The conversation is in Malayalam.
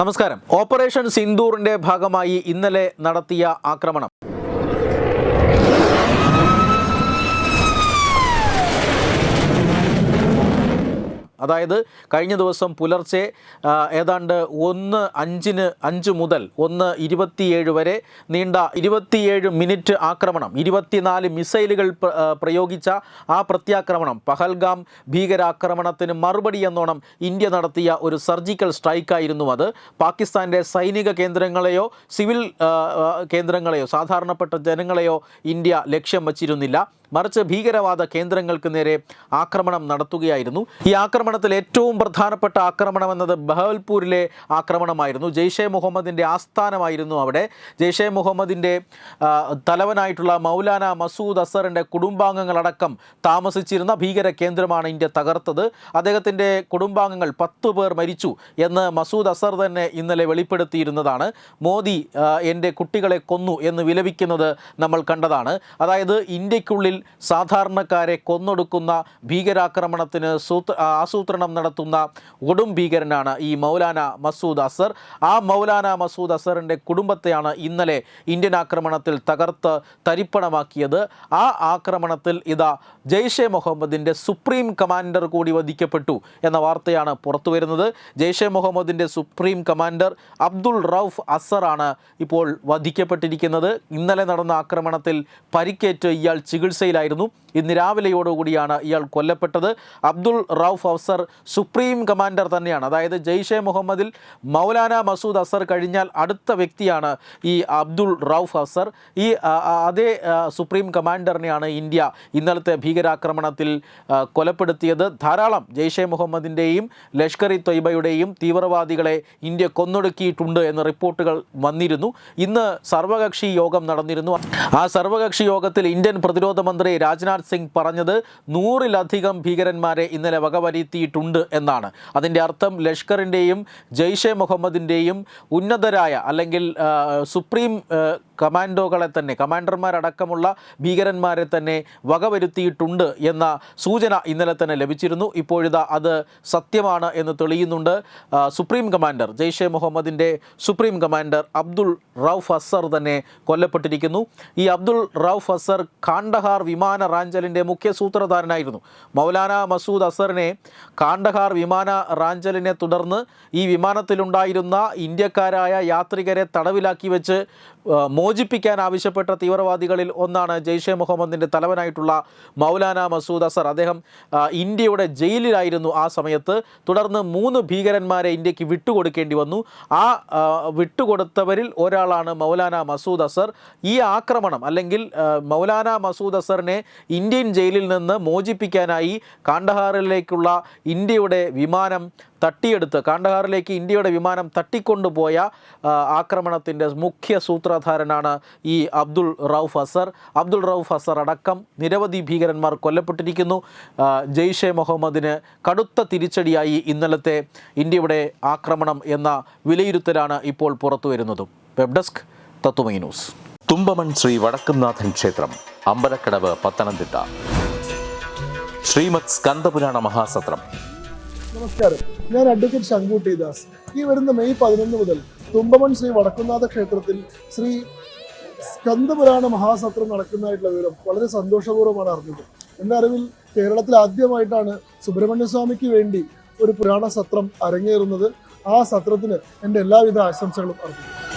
നമസ്കാരം. ഓപ്പറേഷൻ സിന്ദൂറിന്റെ ഭാഗമായി ഇന്നലെ നടത്തിയ ആക്രമണം. അതായത് കഴിഞ്ഞ ദിവസം പുലർച്ചെ ഏതാണ്ട് ഒന്ന് അഞ്ചിന് അഞ്ച് മുതൽ ഒന്ന് ഇരുപത്തിയേഴ് വരെ നീണ്ട ഇരുപത്തിയേഴ് മിനിറ്റ് ആക്രമണം ഇരുപത്തിനാല് മിസൈലുകൾ പ്രയോഗിച്ച ആ പ്രത്യാക്രമണം പഹൽഗാം ഭീകരാക്രമണത്തിന് മറുപടി എന്നോണം ഇന്ത്യ നടത്തിയ ഒരു സർജിക്കൽ സ്ട്രൈക്കായിരുന്നു അത്. പാകിസ്ഥാന്റെ സൈനിക കേന്ദ്രങ്ങളെയോ സിവിൽ കേന്ദ്രങ്ങളെയോ സാധാരണപ്പെട്ട ജനങ്ങളെയോ ഇന്ത്യ ലക്ഷ്യം വച്ചിരുന്നില്ല. മറിച്ച് ഭീകരവാദ കേന്ദ്രങ്ങൾക്ക് നേരെ ആക്രമണം നടത്തുകയായിരുന്നു. ഈ ആക്രമണത്തിൽ ഏറ്റവും പ്രധാനപ്പെട്ട ആക്രമണം എന്നത് ബഹൽപൂരിലെ ആക്രമണമായിരുന്നു. ജെയ്ഷെ മുഹമ്മദിന്റെ ആസ്ഥാനമായിരുന്നു അവിടെ. ജെയ്ഷെ മുഹമ്മദിന്റെ തലവനായിട്ടുള്ള മൗലാന മസൂദ് അസറിന്റെ കുടുംബാംഗങ്ങളടക്കം താമസിച്ചിരുന്ന ഭീകര കേന്ദ്രമാണ് ഇന്ത്യ തകർത്തത്. അദ്ദേഹത്തിന്റെ കുടുംബാംഗങ്ങൾ പത്ത് പേർ മരിച്ചു എന്ന് മസൂദ് അസർ തന്നെ ഇന്നലെ വെളിപ്പെടുത്തിയിരുന്നതാണ്. മോദി എന്റെ കുട്ടികളെ കൊന്നു എന്ന് വിലപിക്കുന്നത് നമ്മൾ കണ്ടതാണ്. അതായത് ഇന്ത്യക്കുള്ളിൽ സാധാരണക്കാരെ കൊന്നൊടുക്കുന്ന ഭീകരാക്രമണത്തിന് സൂത്ര ആസൂത്രണം നടത്തുന്ന ഒടും ഭീകരനാണ് ഈ മൗലാന മസൂദ് അസർ. ആ മൗലാന മസൂദ് അസറിന്റെ കുടുംബത്തെയാണ് ഇന്നലെ ഇന്ത്യൻ ആക്രമണത്തിൽ തകർത്ത് തരിപ്പണമാക്കിയത്. ആ ആക്രമണത്തിൽ ഇതാ ജെയ്ഷെ മുഹമ്മദിന്റെ സുപ്രീം കമാൻഡർ കൂടി വധിക്കപ്പെട്ടു എന്ന വാർത്തയാണ് പുറത്തു വരുന്നത്. ജെയ്ഷെ മുഹമ്മദിന്റെ സുപ്രീം കമാൻഡർ അബ്ദുൾ റൌഫ് അസറാണ് ഇപ്പോൾ വധിക്കപ്പെട്ടിരിക്കുന്നത്. ഇന്നലെ നടന്ന ആക്രമണത്തിൽ പരിക്കേറ്റ് ഇയാൾ ചികിത്സയിലായിരുന്നു ഇന്ന് രാവിലെയോടുകൂടിയാണ് ഇയാൾ കൊല്ലപ്പെട്ടത്. അബ്ദുൾ റൌഫ് അഫ്സർ സുപ്രീം കമാൻഡർ തന്നെയാണ്. അതായത് ജെയ്ഷെ മുഹമ്മദിൽ മൗലാന മസൂദ് അസർ കഴിഞ്ഞാൽ അടുത്ത വ്യക്തിയാണ് ഈ അബ്ദുൾ റൌഫ് അഫ്സർ ഈ അതേ സുപ്രീം കമാൻഡറിനെയാണ് ഇന്ത്യ ഇന്നലത്തെ ഭീകരാക്രമണത്തിൽ കൊലപ്പെടുത്തിയത്. ധാരാളം ജെയ്ഷെ മുഹമ്മദിന്റെയും ലഷ്കർ ഇ തൊയ്ബയുടെയും തീവ്രവാദികളെ ഇന്ത്യ കൊന്നൊടുക്കിയിട്ടുണ്ട് എന്ന റിപ്പോർട്ടുകൾ വന്നിരുന്നു. ഇന്ന് സർവകക്ഷി യോഗം നടന്നിരുന്നു. ആ സർവകക്ഷി യോഗത്തിൽ ഇന്ത്യൻ പ്രതിരോധ രാജ്നാഥ് സിംഗ് പറഞ്ഞത് നൂറിലധികം ഭീകരന്മാരെ ഇന്നലെ വകവരുത്തിയിട്ടുണ്ട് എന്നാണ്. അതിന്റെ അർത്ഥം ലഷ്കറിന്റെയും ജെയ്ഷെ മുഹമ്മദിന്റെയും ഉന്നതരായ അല്ലെങ്കിൽ സുപ്രീം കമാൻഡോകളെ തന്നെ കമാൻഡർമാരടക്കമുള്ള ഭീകരന്മാരെ തന്നെ വകവരുത്തിയിട്ടുണ്ട് എന്ന സൂചന ഇന്നലെ തന്നെ ലഭിച്ചിരുന്നു. ഇപ്പോഴിതാ അത് സത്യമാണ് എന്ന് തെളിയുന്നുണ്ട്. സുപ്രീം കമാൻഡർ ജെയ്ഷെ മുഹമ്മദിന്റെ സുപ്രീം കമാൻഡർ അബ്ദുൾ റൌഫ് അസർ തന്നെ കൊല്ലപ്പെട്ടിരിക്കുന്നു. ഈ അബ്ദുൾ റൌഫ് അസർ കാണ്ഡഹാർ വിമാന റാഞ്ചലിന്റെ മുഖ്യ സൂത്രധാരനായിരുന്നു. മൗലാന മസൂദ് അസറിനെ കാണ്ഡഹാർ വിമാന റാഞ്ചലിനെ തുടർന്ന് ഈ വിമാനത്തിലുണ്ടായിരുന്ന ഇന്ത്യക്കാരായ യാത്രികരെ തടവിലാക്കി വെച്ച് മോചിപ്പിക്കാൻ ആവശ്യപ്പെട്ട തീവ്രവാദികളിൽ ഒന്നാണ് ജെയ്ഷെ മുഹമ്മദിന്റെ തലവനായിട്ടുള്ള മൗലാന മസൂദ് അസർ. അദ്ദേഹം ഇന്ത്യയുടെ ജയിലിലായിരുന്നു ആ സമയത്ത്. തുടർന്ന് മൂന്ന് ഭീകരന്മാരെ ഇന്ത്യയ്ക്ക് വിട്ടുകൊടുക്കേണ്ടി വന്നു. ആ വിട്ടുകൊടുത്തവരിൽ ഒരാളാണ് മൗലാന മസൂദ് അസർ. ഈ ആക്രമണം അല്ലെങ്കിൽ മൗലാന മസൂദ് അസറിനെ ഇന്ത്യൻ ജയിലിൽ നിന്ന് മോചിപ്പിക്കാനായി കാണ്ഡഹാറിലേക്കുള്ള ഇന്ത്യയുടെ വിമാനം തട്ടിയെടുത്ത് കാണ്ഡഹാറിലേക്ക് ഇന്ത്യയുടെ വിമാനം തട്ടിക്കൊണ്ടുപോയ ആക്രമണത്തിന്റെ മുഖ്യ സൂത്രധാരനാണ് ഈ അബ്ദുൾ റൌഫ് അസർ. അബ്ദുൾ റൌഫ് അസർ അടക്കം നിരവധി ഭീകരന്മാർ കൊല്ലപ്പെട്ടിരിക്കുന്നു. ജെയ്ഷെ മുഹമ്മദിന് കടുത്ത തിരിച്ചടിയായി ഇന്നലത്തെ ഇന്ത്യയുടെ ആക്രമണം എന്ന വിലയിരുത്തലാണ് ഇപ്പോൾ പുറത്തു വരുന്നതും. വെബ് ഡെസ്ക് തത്തുമൈ ന്യൂസ്. തുമ്പമൺ ശ്രീ വടക്കുംനാഥൻ ക്ഷേത്രം അമ്പലക്കടവ് പത്തനംതിട്ട. ശ്രീമത് സ്കന്ദപുരാണ മഹാസത്രം. നമസ്കാരം. ഞാൻ അഡ്വക്കേറ്റ് ശങ്കുട്ടി ദാസ്. ഈ വരുന്ന മെയ് പതിനൊന്ന് മുതൽ തുമ്പമൺ ശ്രീ വടക്കുന്നാഥ ക്ഷേത്രത്തിൽ ശ്രീ സ്കന്ദപുരാണ മഹാസത്രം നടക്കുന്നതായിട്ടുള്ള വിവരം വളരെ സന്തോഷപൂർവമാണ് അറിഞ്ഞത്. എന്റെ അറിവിൽ കേരളത്തിൽ ആദ്യമായിട്ടാണ് സുബ്രഹ്മണ്യസ്വാമിക്ക് വേണ്ടി ഒരു പുരാണ സത്രം അരങ്ങേറുന്നത്. ആ സത്രത്തിന് എന്റെ എല്ലാവിധ ആശംസകളും അർപ്പിക്കുന്നു.